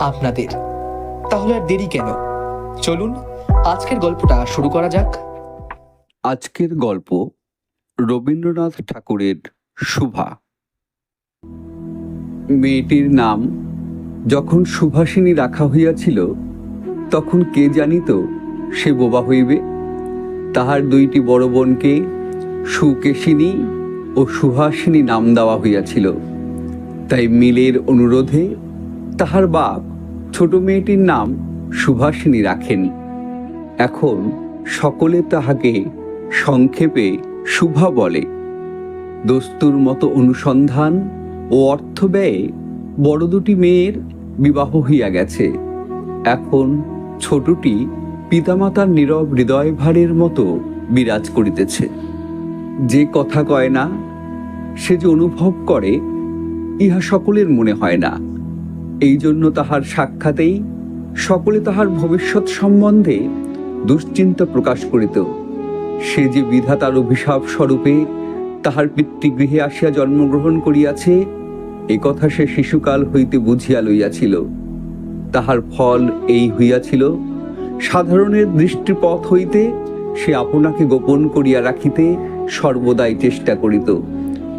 আপনাদের। তাহলে আর দেরি কেন? চলুন, আজকের গল্পটা শুরু করা যাক। আজকের গল্প রবীন্দ্রনাথ ঠাকুরের শুভা মেয়েটির নাম যখন সুভাষিনী রাখা হইয়াছিল, তখন কে জানিত সে বোবা হইবে? তাহার দুইটি বড় বোনকে সুকেশিনী ও সুহাসিনী নাম দেওয়া হইয়াছিল। তাই মিলের অনুরোধে তাহার বাপ ছোট মেয়েটির নাম সুভাষিনী রাখেন। এখন সকলে তাহাকে সংক্ষেপে শুভা বলে। দস্তুর মতো অনুসন্ধান ও অর্থ ব্যয়ে বড় দুটি মেয়ের বিবাহ হইয়া গেছে। এখন ছোটটি পিতামাতার নীরব হৃদয় ভারের মতো বিরাজ করিতেছে। যে কথা কয় না, সে যে অনুভব করে, ইহা সকলের মনে হয় না। এই জন্য তাহার সাক্ষাতেই সকলে তাহার ভবিষ্যৎ সম্বন্ধে দুশ্চিন্তা প্রকাশ করিত। সে যে বিধাতার অভিশাপ স্বরূপে তাহার পিতৃগৃহে আসিয়া জন্মগ্রহণ করিয়াছে, এ কথা সে শিশুকাল হইতে বুঝিয়া লইয়াছিল। তাহার ফল এই হইয়াছিল, সাধারণের দৃষ্টিপথ হইতে সে আপনাকে গোপন করিয়া রাখিতে সর্বদাই চেষ্টা করিত।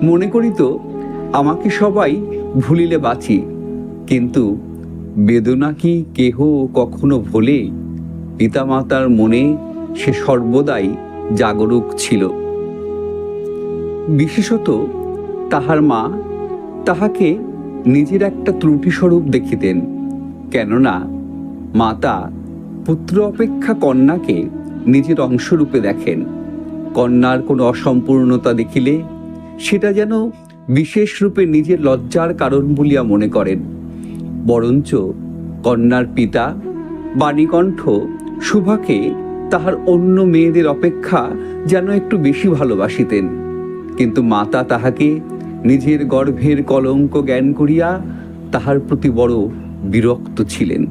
মনে করিত, আমাকে সবাই ভুলিলে বাঁচি। কিন্তু বেদনা কি কেহ কখনো ভোলে? পিতামাতার মনে সে সর্বদাই জাগরুক ছিল। বিশেষত তাহার মা তাহাকে নিজের একটা ত্রুটিস্বরূপ দেখিতেন, কেননা মাতা পুত্র অপেক্ষা কন্যাকে নিজের অংশরূপে দেখেন। কন্যার কোনো অসম্পূর্ণতা দেখিলে সেটা যেন বিশেষ রূপে নিজের লজ্জার কারণ বলিয়া মনে করেন। বরঞ্চ কন্যার পিতা, বাণীকণ্ঠ, শুভাকে তাহার অন্য মেয়েদের অপেক্ষা যেন একটু বেশি ভালোবাসিতেন। কিন্তু মাতা তাহাকে নিজের গর্ভের কলঙ্ক জ্ঞান করিয়া তাহার প্রতি বড় বিরক্ত ছিলেন।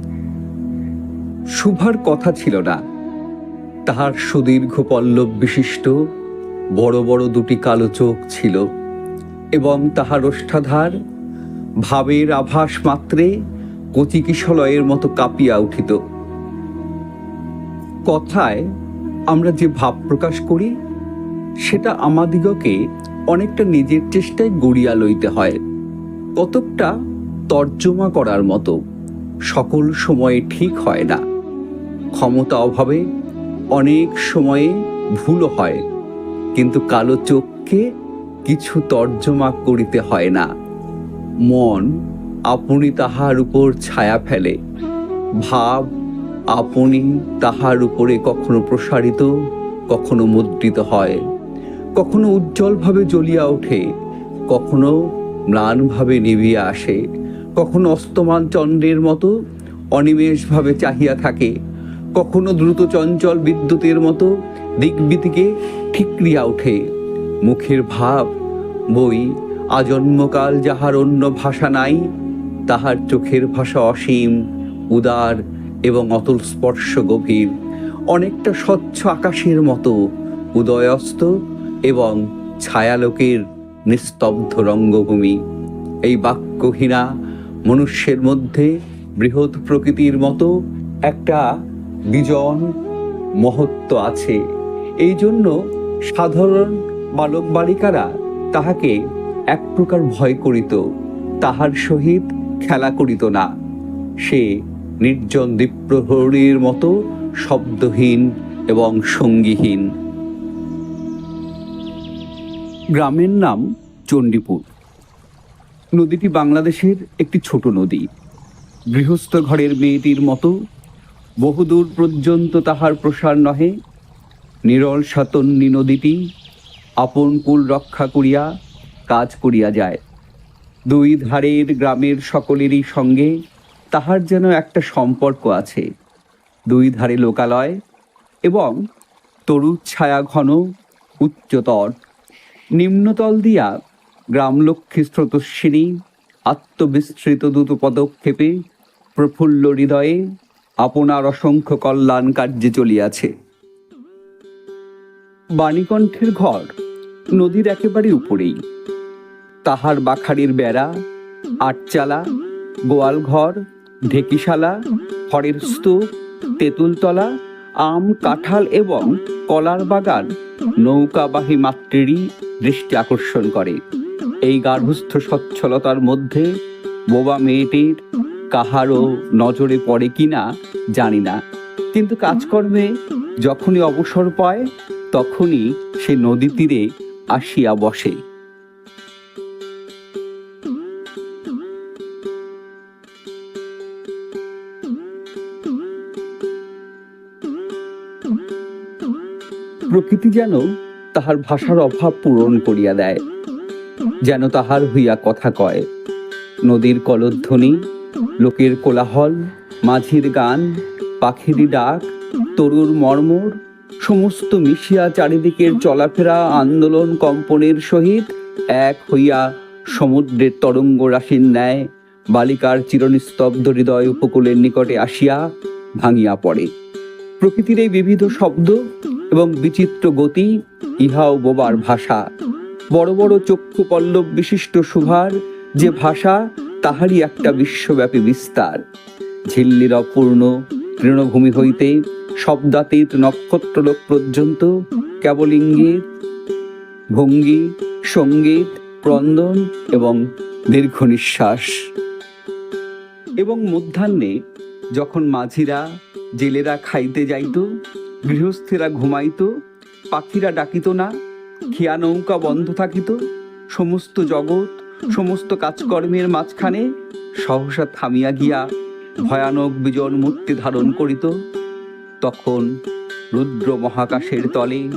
শুভার কথা ছিল না। তাহার সুদীর্ঘ পল্লব বিশিষ্ট, বড় বড় দুটি কালো চোখ ছিল এবং তাহার ওষ্ঠাধার ভাবের আভাস মাত্রে কচিকিশলয়ের মতো কাঁপিয়া উঠিত। কথায় আমরা যে ভাব প্রকাশ করি, সেটা আমাদিগকে অনেকটা নিজের চেষ্টায় গড়িয়া লইতে হয়। কতকটা তর্জমা করার মতো সকল সময়ে ঠিক হয় না। ক্ষমতা অভাবে অনেক সময়ে ভুলও হয়, কিন্তু কালো চোখকে কিছু তর্জমা করিতে হয় না। মন আপনি তাহার উপর ছায়া ফেলে। ভাব আপনি তাহার উপরে কখনো প্রসারিত, কখনো মুদ্রিত হয়। কখনো উজ্জ্বলভাবে জ্বলিয়া ওঠে, কখনো ম্লানভাবে নিভিয়া আসে। কখনো অস্তমান চন্দ্রের মতো অনিমেষভাবে চাহিয়া থাকে। কখনো দ্রুত চঞ্চল বিদ্যুতের মতো দিকবিদিকে ঠিকরিয়া ওঠে। মুখের ভাব বই আজন্মকাল যাহার অন্য ভাষা নাই, তাহার চোখের ভাষা অসীম, উদার এবং অতল স্পর্শ গভীর। অনেকটা স্বচ্ছ আকাশের মতো, উদয়স্ত এবং ছায়ালোকের নিস্তব্ধ রঙ্গভূমি। এই বাক্যহীনা মনুষ্যের মধ্যে বৃহৎ প্রকৃতির মতো একটা বিজন মহত্ব আছে। এই জন্য সাধারণ বালক বালিকারা তাহাকে এক প্রকার ভয় করিত, তাহার সহিত খেলা করিত না। সে নির্জন দ্বীপ্রহরীর মতো শব্দহীন এবং সঙ্গীহীন। গ্রামের নাম চণ্ডীপুর। নদীটি বাংলাদেশের একটি ছোট নদী। গৃহস্থ ঘরের মেয়েটির মতো বহুদূর পর্যন্ত তাহার প্রসার নহে। নিরল সাতন্নী নদীটি আপন কুল রক্ষা করিয়া কাজ করিয়া যায়। দুই ধারের গ্রামের সকলেরই সঙ্গে তাহার যেন একটা সম্পর্ক আছে। দুই ধারে লোকালয় এবং তরু ছায়া ঘন উচ্চতর। নিম্নতল দিয়া গ্রামলক্ষ্মী স্রোতস্বিনী, আত্মবিস্তৃত দ্রুত পদক্ষেপে প্রফুল্ল হৃদয়ে আপনার অসংখ্য কল্যাণ কার্যে চলিয়াছে। বাণীকণ্ঠের ঘর নদীর একেবারে উপরেই। তাহার বাখারির বেড়া, আটচালা, গোয়ালঘর, ঢেকিশালা খড়ের স্তূপ, তেঁতুলতলা, আম, কাঁঠাল এবং কলার বাগান নৌকাবাহী মাতৃরই দৃষ্টি আকর্ষণ করে। এই গার্হস্থ সচ্ছলতার মধ্যে বোবা মেয়েটির কাহারও নজরে পড়ে কিনা জানি না। কিন্তু কাজকর্মে যখনই অবসর পায়, তখনই সে নদী তীরে আসিয়া বসে। প্রকৃতি যেন তাহার ভাষার অভাব পূরণ করিয়া দেয়, যেন তাহার হইয়া কথা কয়। নদীর কলধ্বনি, লোকের কোলাহল, মাঝির গান পাখিরি ডাক, তরুর মর্মর, সমস্ত মিশিয়া চারিদিকের চলাফেরা আন্দোলন কম্পনের সহিত এক হইয়া সমুদ্রের তরঙ্গ রাশির ন্যায় বালিকার চিরনিস্তব্ধ হৃদয় উপকূলের নিকটে আসিয়া ভাঙিয়া পড়ে। প্রকৃতির এই বিবিধ শব্দ এবং বিচিত্র গতি, ইহাও বোবার ভাষা। বড় বড় চক্ষু পল্লব বিশিষ্ট সুভার, যে ভাষা তাহারই একটা বিশ্বব্যাপী বিস্তার। ঝিল্লির অপূর্ণ তৃণভূমি হইতে শব্দাতীত নক্ষত্রলোক পর্যন্ত কেবল ইঙ্গিত, ভঙ্গি, সংগীত, ক্রন্দন এবং দীর্ঘ নিঃশ্বাস। এবং মধ্যাহ্নে যখন মাঝিরা, জেলেরা খাইতে যাইত গৃহস্থেরা ঘুমাইত, পাখিরা ডাকিত না খেয়া নৌকা বন্ধ থাকিত, সমস্ত জগৎ, সমস্ত কাজকর্মের মাঝখানে সহসা থামিয়া গিয়া ভয়ানক বিজন মূর্তি ধারণ করিত। তখন রুদ্র মহাকাশের তলে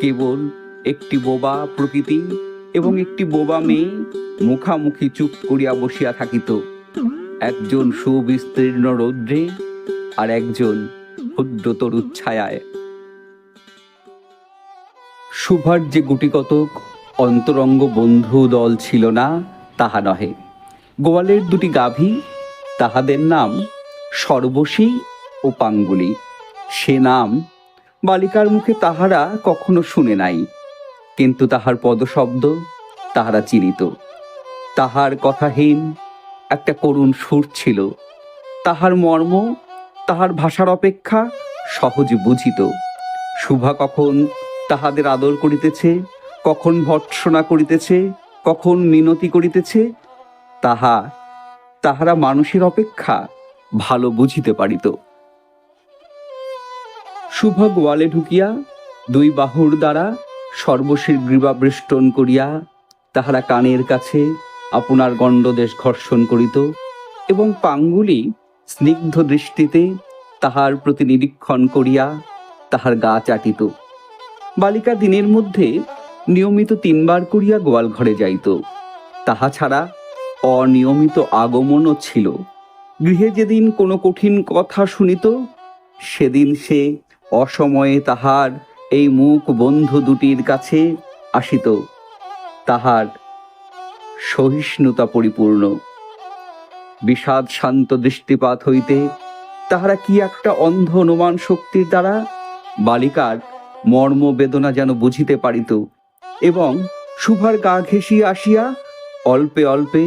কেবল একটি বোবা প্রকৃতি এবং একটি বোবা মেয়ে মুখামুখি চুপ করিয়া বসিয়া থাকিত। একজন সুবিস্তীর্ণ রৌদ্রে আর একজন ক্ষুদ্র ছায়ায়। সুভার যে গুটিকতক, অন্তরঙ্গ বন্ধু দল ছিল না, তাহা নহে। গোয়ালের দুটি গাভী, তাহাদের নাম সর্বশী ও পাঙ্গুলি। সে নাম বালিকার মুখে তাহারা কখনো শুনে নাই, কিন্তু তাহার পদশব্দ তাহারা চিনিত। তাহার কথাহীন একটা করুণ সুর ছিল। তাহার মর্ম তাহার ভাষার অপেক্ষা সহজে বুঝিত। শুভা কখন তাহাদের আদর করিতেছে, কখন ভর্ৎসনা করিতেছে, কখন মিনতি করিতেছে, তাহা তাহারা মানুষের অপেক্ষা ভালো বুঝিতে পারিত। শুভ গোয়ালে ঢুকিয়া দুই বাহুর দ্বারা সর্বশীর গ্রীবাবৃষ্টন করিয়া তাহারা কানের কাছে আপনার গণ্ডদেশ ঘর্ষণ করিত এবং পাঙ্গুলি স্নিগ্ধ দৃষ্টিতে তাহার প্রতি নিরীক্ষণ করিয়া তাহার গা চাটিত। বালিকা দিনের মধ্যে নিয়মিত তিনবার করিয়া গোয়াল ঘরে যাইত। তাহা ছাড়া অনিয়মিত আগমনও ছিল। গৃহে যেদিন কোনো কঠিন কথা শুনিত, সেদিন সে অসময়ে তাহার এই মুখ বন্ধু দুটির কাছে আসিত। তাহার সহিষ্ণুতা পরিপূর্ণ। বিষাদ শান্ত দৃষ্টিপাত হইতে তাহারা কি একটা অন্ধ অনুমান শক্তির দ্বারা? বালিকার মর্ম বেদনা যেন বুঝিতে পারিত এবং শুভার গা ঘেঁষিয়া আসিয়া অল্পে অল্পে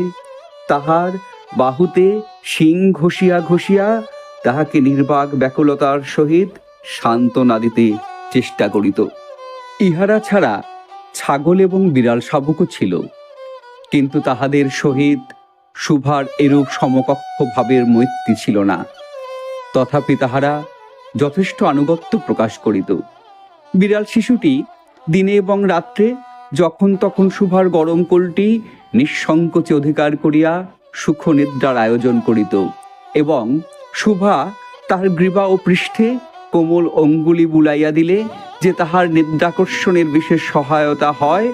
তাহার বাহুতে শিং ঘষিয়া ঘষিয়া তাহাকে নির্বাক ব্যাকুলতার সহিত সান্ত্বনা দিতে চেষ্টা করিত। ইহারা ছাড়া ছাগল এবং বিড়াল শাবকও ছিল, কিন্তু তাহাদের সহিত শুভার এরূপ সমকক্ষ ভাবের মৈত্রী ছিল না। তথাপি তাহারা যথেষ্ট আনুগত্য প্রকাশ করিত। বিড়াল শিশুটি দিনে এবং রাত্রে যখন তখন শুভার গরম কোলটি নিঃসংকোচে অধিকার করিয়া সুখ নিদ্রার আয়োজন করিত এবং শুভা তাহার গ্রীবা ও পৃষ্ঠে কোমল অঙ্গুলি বুলাইয়া দিলে যে তাহার নিদ্রাকর্ষণের বিশেষ সহায়তা হয়,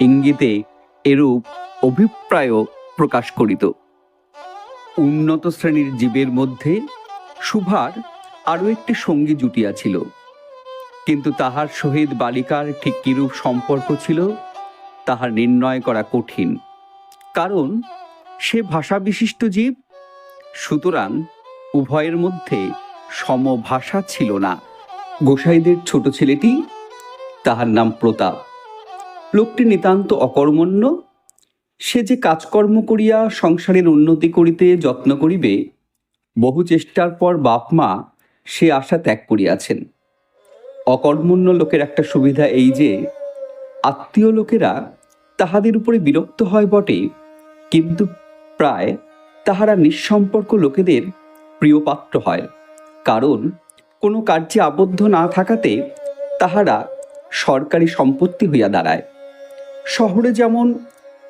ইঙ্গিতে এরূপ অভিপ্রায় প্রকাশ করিত। উন্নত শ্রেণির জীবের মধ্যে সুভার আরও একটি সঙ্গী জুটিয়াছিল কিন্তু তাহার সহিত বালিকার ঠিক কিরূপ সম্পর্ক ছিল, তাহার নির্ণয় করা কঠিন। কারণ সে ভাষা বিশিষ্ট জীব, সুতরাং উভয়ের মধ্যে সমভাষা ছিল না। গোসাইদের ছোট ছেলেটি, তাহার নাম প্রতাপ। লোকটি নিতান্ত অকর্মণ্য সে যে কাজকর্ম করিয়া সংসারের উন্নতি করিতে যত্ন করিবে, বহু চেষ্টার পর বাপ মা সে আশা ত্যাগ করিয়াছেন। অকর্মণ্য লোকের একটা সুবিধা এই যে, আত্মীয় লোকেরা তাহাদের উপরে বিরক্ত হয় বটে, কিন্তু প্রায় তাহারা নিঃসম্পর্ক লোকেদের প্রিয় পাত্র হয়, কারণ কোনো কার্যে আবদ্ধ না থাকাতে তাহারা সরকারি সম্পত্তি হইয়া দাঁড়ায়। শহরে যেমন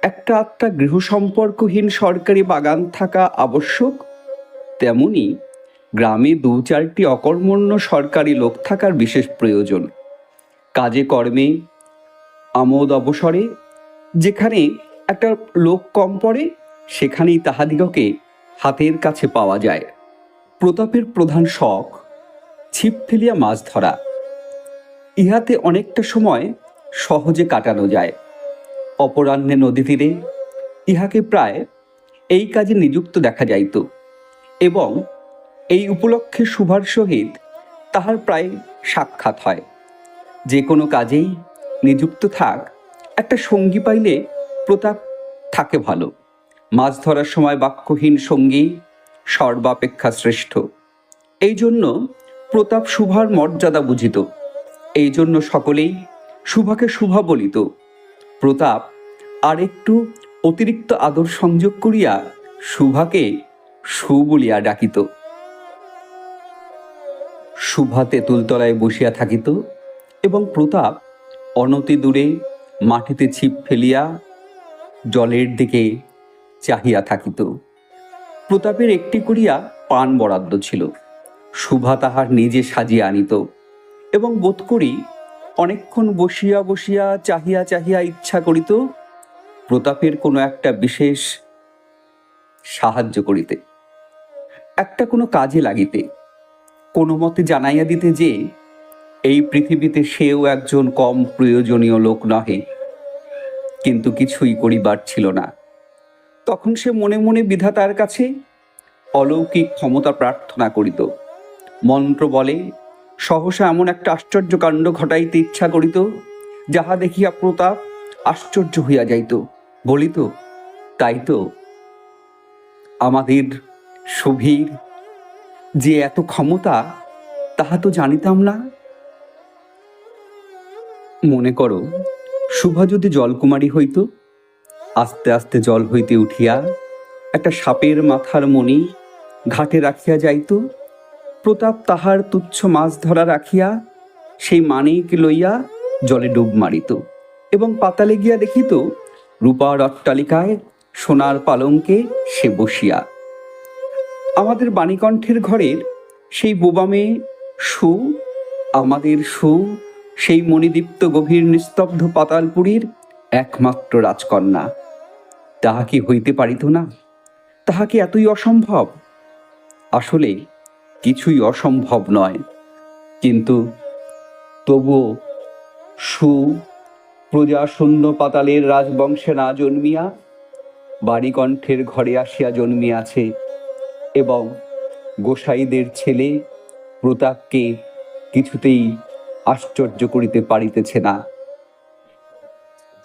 একটা আত্মা গৃহ সম্পর্কহীন সরকারি বাগান থাকা আবশ্যক? তেমনি গ্রামে দু চারটি অকর্মণ্য সরকারি লোক থাকার বিশেষ প্রয়োজন। কাজে কর্মে, আমোদ অবসরে, যেখানে একটা লোক কম পড়ে, সেখানেই তাহাদিগকে হাতের কাছে পাওয়া যায়। প্রতাপের প্রধান শখ, ছিপ ফেলিয়া মাছ ধরা। ইহাতে অনেকটা সময় সহজে কাটানো যায়। অপরাহ্নে নদী তীরে ইহাকে প্রায় এই কাজে নিযুক্ত দেখা যাইত এবং এই উপলক্ষে শুভার সহিত তাহার প্রায় সাক্ষাৎ হয়। যে কোনো কাজেই নিযুক্ত থাক, একটা সঙ্গী পাইলে প্রতাপ থাকে ভালো। মাছ ধরার সময় বাক্যহীন সঙ্গী সর্বাপেক্ষা শ্রেষ্ঠ। এই জন্য প্রতাপ শুভার মর্যাদা বুঝিত। এই জন্য সকলেই শুভাকে শুভা বলিত। প্রতাপ আর একটু অতিরিক্ত আদর সংযোগ করিয়া শুভাকে সু বলিয়া ডাকিত। শুভা তেঁতুলতলায় বসিয়া থাকিত এবং প্রতাপ অনতি দূরে মাটিতে ছিপ ফেলিয়া জলের দিকে চাহিয়া থাকিত। প্রতাপের একটি করিয়া পান বরাদ্দ ছিল। শুভা তাহার নিজে সাজিয়া আনিত এবং বোধ করি অনেকক্ষণ বসিয়া বসিয়া চাহিয়া চাহিয়া ইচ্ছা করিত প্রতাপের কোনো একটা বিশেষ সাহায্য করিতে, একটা কোনো কাজে লাগিতে, কোনো মতে জানাইয়া দিতে যে, এই পৃথিবীতে সেও একজন কম প্রয়োজনীয় লোক নহে। কিন্তু কিছুই করিবার ছিল না। তখন সে মনে মনে বিধাতার কাছে অলৌকিক ক্ষমতা প্রার্থনা করিত। মন্ত্র বলে, সহসা এমন একটা আশ্চর্য কাণ্ড ঘটাইতে ইচ্ছা করিত, যাহা দেখিয়া প্রতাপ আশ্চর্য হইয়া যাইত। বলিত তাই তো। আমাদের সুভীর যে এত ক্ষমতা, তাহা তো জানিতাম না। মনে করো, শুভা যদি জলকুমারী হইত, আস্তে আস্তে জল হইতে উঠিয়া একটা সাপের মাথার মণি ঘাটে রাখিয়া যাইত, প্রতাপ তাহার তুচ্ছ মাছ ধরা রাখিয়া সেই মানিক লইয়া জলে ডুব মারিত এবং পাতালে গিয়া দেখিত রূপার অট্টালিকায় সোনার পালঙ্কে সে বসিয়া। আমাদের বাণীকণ্ঠের ঘরের সেই বোবা মেয়ে সু, আমাদের সু, সেই মণিদীপ্ত গভীর নিস্তব্ধ পাতালপুরীর একমাত্র রাজকন্যা। তাহা কি হইতে পারিত না? তাহা কি এতই অসম্ভব? আসলে কিছুই অসম্ভব নয়। কিন্তু তবুও সু প্রজা শূন্য পাতালের রাজবংশে না জন্মিয়া বাণীকণ্ঠের ঘরে আসিয়া জন্মিয়াছে এবং গোসাইদের ছেলে প্রতাপকে কিছুতেই আশ্চর্য করিতে পারিতেছে না।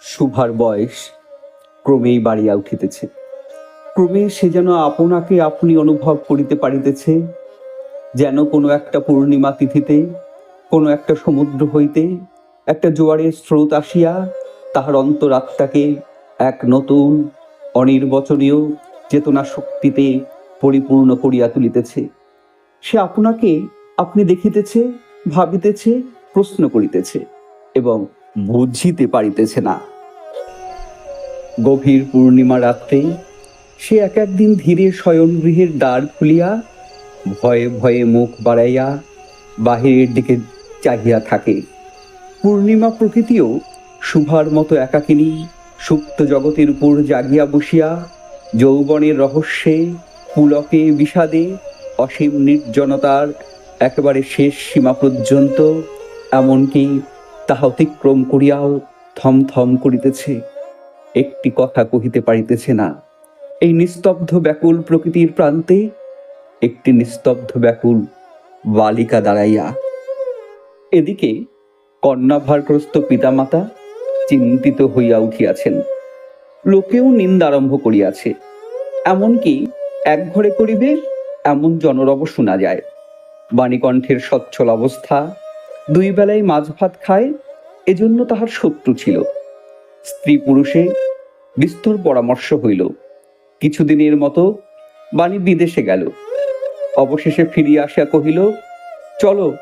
শুভার বয়স ক্রমেই বাড়িয়া উঠিতেছে। ক্রমে সে যেন আপনাকে আপনি অনুভব করিতে পারিতেছে, যেন কোনো একটা পূর্ণিমা তিথিতে, কোনো একটা সমুদ্র হইতে একটা জোয়ারের স্রোত আসিয়া তাহার অন্তরাত্মাকে এক নতুন, অনির্বচনীয় চেতনা শক্তিতে পরিপূর্ণ করিয়া তুলিতেছে। সে আপনাকে, আপনি দেখিতেছে, ভাবিতেছে, প্রশ্ন করিতেছে এবং বুঝিতে পারিতেছে না। গভীর পূর্ণিমা রাত্রে সে এক একদিন ধীরে শয়নগৃহের দ্বার খুলিয়া ভয়ে ভয়ে মুখ বাড়াইয়া বাহিরের দিকে চাহিয়া থাকে। পূর্ণিমা প্রকৃতিও শুভার মতো একাকিনী, সুপ্ত জগতের উপর জাগিয়া বসিয়া যৌবনের রহস্যে, পুলকে বিষাদে, অসীম নির্জনতার একেবারে শেষ সীমা পর্যন্ত এমনকি তাহা অতিক্রম করিয়াও থমথম করিতেছে। একটি কথা কহিতে পারিতেছে না। এই নিস্তব্ধ ব্যাকুল প্রকৃতির প্রান্তে একটি নিস্তব্ধ ব্যাকুল বালিকা দাঁড়াইয়া। এদিকে কন্যাভারগ্রস্ত পিতামাতা চিন্তিত হইয়া উঠিয়াছেন। লোকেও নিন্দা আরম্ভ করিয়াছে। এমনকি এক ঘরে করিবে, এমন জনরব শোনা যায়। বাণীকণ্ঠের সচ্ছল অবস্থা, দুই বেলায় মাছ ভাত খায়, এজন্য তাহার শত্রু ছিল। স্ত্রী পুরুষে বিস্তর পরামর্শ হইল। কিছুদিনের মতো বাণী বিদেশে গেল। অবশেষে ফিরিয়া আসিয়া কহিল, চলো,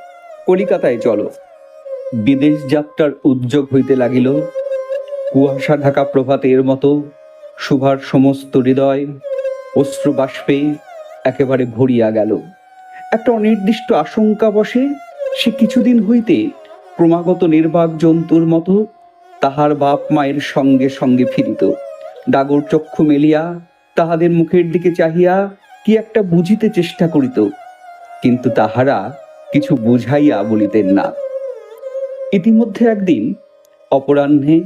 কলিকাতায় চলো। বিদেশ যাত্রার উদ্যোগ হইতে লাগিল। কুয়াশা ঢাকা প্রভাতের মতো শুভার সমস্ত হৃদয় অশ্রু বাষ্পে একেবারে ভরিয়া গেল। একটা অনির্দিষ্ট আশঙ্কা বসে সে কিছুদিন হইতে ক্রমাগত নির্বাক জন্তুর মতো তাহার বাপ মায়ের সঙ্গে সঙ্গে ফিরিত। ডাগর চক্ষু মেলিয়া তাহাদের মুখের দিকে চাহিয়া কি একটা বুঝিতে চেষ্টা করিত, কিন্তু তাহারা কিছু বুঝাইয়া বলিতেন না। ইতিমধ্যে একদিন অপরাহ্নে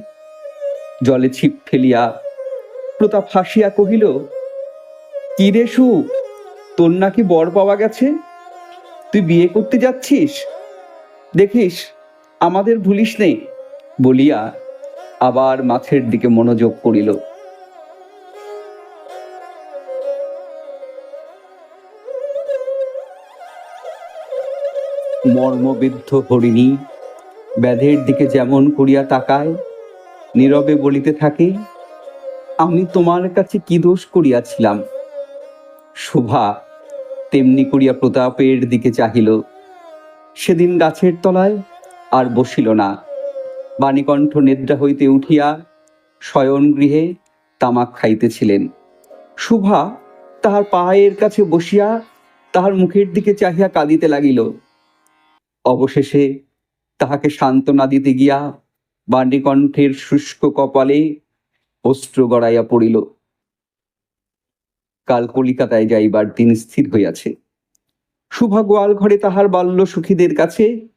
জলে ছিপ ফেলিয়া প্রতাপ হাসিয়া কহিল, কি রে সু তোর নাকি বর পাওয়া গেছে? তুই বিয়ে করতে যাচ্ছিস? দেখিস, আমাদের ভুলিস নেই বলিয়া আবার মাছের দিকে মনোযোগ করিল। মর্মবিদ্ধ হরিণী ব্যাধের দিকে যেমন করিয়া তাকায়, নীরবে বলিতে থাকে, আমি তোমার কাছে কি দোষ করিয়াছিলাম? শোভা তেমনি করিয়া প্রতাপের দিকে চাহিল। সেদিন গাছের তলায় আর বসিল না। বাণীকণ্ঠ নিদ্রা হইতে উঠিয়া শয়ন গৃহে তামাক খাইতেছিলেন। শুভা তাহার পায়ের কাছে বসিয়া তাহার মুখের দিকে চাহিয়া কাঁদিতে লাগিল। অবশেষে তাহাকে সান্ত্বনা দিতে গিয়া বাণীকণ্ঠের শুষ্ক কপালে অস্ত্র গড়াইয়া পড়িল। কাল কলিকাতায় যাইবার দিন স্থির হইয়াছে। শুভা গোয়াল ঘরে তাহার বাল্য সুখীদের কাছে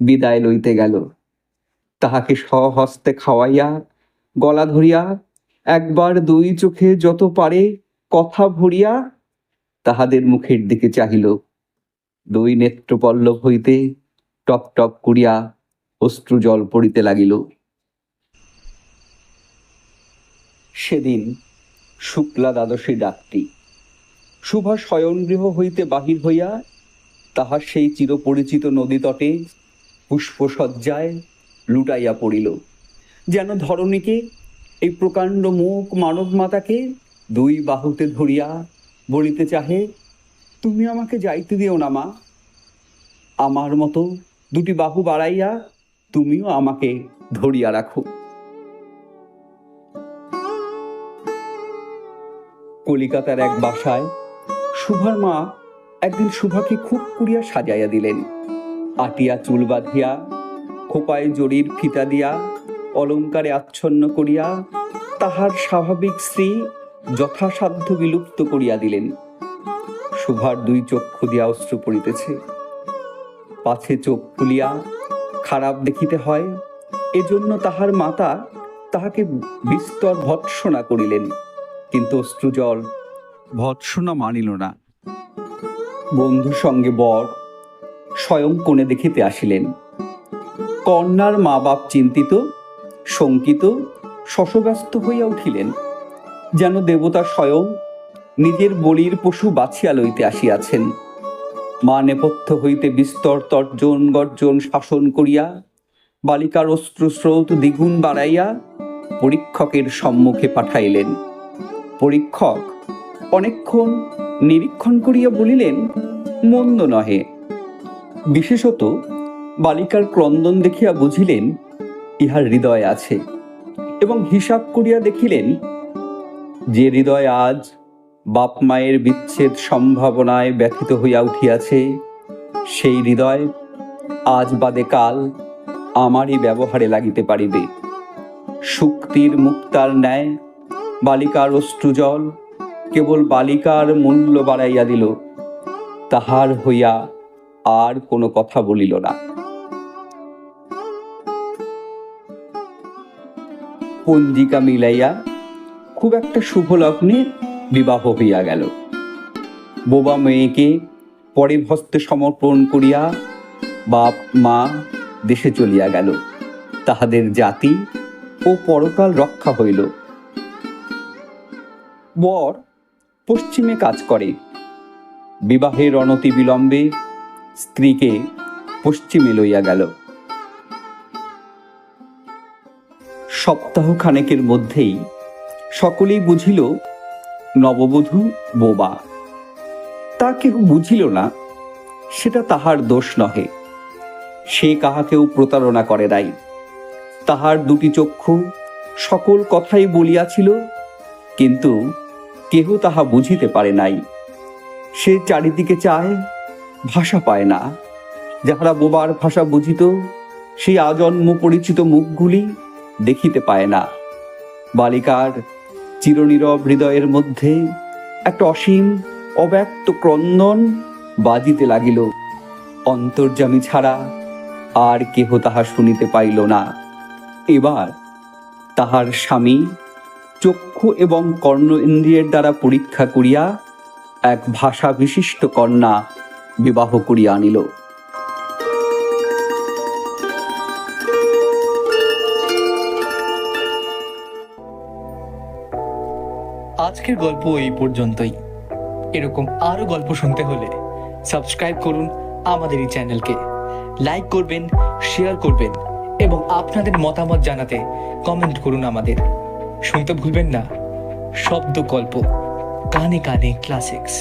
বিদায় লইতে গেল। তাহাকে সহস্তে খাওয়াইয়া, গলা ধরিয়া, একবার দুই চোখে যত পারে কথা ভরিয়া তাহাদের মুখের দিকে চাহিল। দুই নেত্রপল্লব হইতে টপ টপ করিয়া অশ্রু জল পড়িতে লাগিল। সেদিন শুক্লা দ্বাদশী ডাকটি শুভা শয়নগৃহ হইতে বাহির হইয়া তাহার সেই চিরপরিচিত নদী তটে পুষ্পসজ্জায় লুটাইয়া পড়িল। যেন ধরণীকে এই প্রকাণ্ড মুখ মানব মাতাকে দুই বাহুতে ধরিয়া বলিতে চাহে, তুমি আমাকে যাইতে দিও না মা। আমার মতো দুটি বাহু বাড়াইয়া তুমিও আমাকে ধরিয়া রাখো। কলিকাতার এক বাসায় শুভার মা একদিন শুভাকে খুব করিয়া সাজাইয়া দিলেন। আটিয়া চুল বাঁধিয়া, খোপায় জরির ফিতা দিয়া, অলঙ্কারে আচ্ছন্ন করিয়া তাহার স্বাভাবিক স্ত্রী যথাসাধ্য বিলুপ্ত করিয়া দিলেন। শুভার দুই চক্ষু দিয়া অস্ত্র পড়িতেছে। পাছে চোখ খুলিয়া খারাপ দেখিতে হয়, এজন্য তাহার মাতা তাহাকে বিস্তর ভৎসনা করিলেন, কিন্তু অশ্রুজল ভৎসনা মানিল না। বন্ধু সঙ্গে বর স্বয়ং কোণে দেখিতে আসিলেন। কন্যার মা বাপ চিন্তিত, শঙ্কিত, শশব্যস্ত হইয়া উঠিলেন, যেন দেবতা স্বয়ং নিজের বলির পশু বাছিয়া লইতে আসিয়াছেন। মা নেপথ্য হইতে বিস্তর তর্জন গর্জন শাসন করিয়া, বালিকার অশ্রুস্রোত দ্বিগুণ বাড়াইয়া পরীক্ষকের সম্মুখে পাঠাইলেন। পরীক্ষক অনেকক্ষণ নিরীক্ষণ করিয়া বলিলেন, মন্দ নহে। বিশেষত বালিকার ক্রন্দন দেখিয়া বুঝিলেন, ইহার হৃদয় আছে। এবং হিসাব করিয়া দেখিলেন, যে হৃদয় আজ বাপ মায়ের বিচ্ছেদ সম্ভাবনায় ব্যথিত হইয়া উঠিয়াছে, সেই হৃদয় আজ বাদে কাল আমারই ব্যবহারে লাগিতে পারিবে। শুক্তির মুক্তার ন্যায় বালিকার অশ্রুজল কেবল বালিকার মূল্য বাড়াইয়া দিল, তাহার হইয়া আর কোনো কথা বলিল না। পঞ্জিকা মিলাইয়া খুব একটা শুভ লগ্নে বিবাহ হইয়া গেল। বোবা মেয়েকে পরে হস্তে সমর্পণ করিয়া বাপ, মা দেশে চলিয়া গেল। তাহাদের জাতি ও পরকাল রক্ষা হইল। বর পশ্চিমে কাজ করে। বিবাহের অনতি বিলম্বে স্ত্রীকে পশ্চিমে লইয়া গেল। সপ্তাহ খানেকের মধ্যেই সকলেই বুঝিল নববধূ বোবা। তা কেউ বুঝিল না, সেটা তাহার দোষ নহে। সে কাহাকেও প্রতারণা করে নাই। তাহার দুটি চক্ষু সকল কথাই বলিয়াছিল, কিন্তু কেহ তাহা বুঝিতে পারে নাই। সে চারিদিকে চায়, ভাষা পায় না। যাহারা বোবার ভাষা বুঝিত, সেই আজন্ম পরিচিত মুখগুলি দেখিতে পায় না। বালিকার চিরনীরব হৃদয়ের মধ্যে একটা অসীম অব্যক্ত ক্রন্দন বাজিতে লাগিল। অন্তর্যামী ছাড়া আর কেহ তাহা শুনিতে পাইল না। এবার তাহার স্বামী চক্ষু এবং কর্ণ ইন্দ্রিয়ের দ্বারা পরীক্ষা করিয়া এক ভাষা বিশিষ্ট কন্যা বিবাহ করিয়া আনিল। আজকের গল্প এই পর্যন্তই। এরকম আরও গল্প শুনতে হলে সাবস্ক্রাইব করুন আমাদের এই চ্যানেলকে। লাইক করবেন, শেয়ার করবেন এবং আপনাদের মতামত জানাতে কমেন্ট করুন আমাদের। শুনতে ভুলবেন না, শব্দ গল্প, কানে কানে ক্লাসিক্স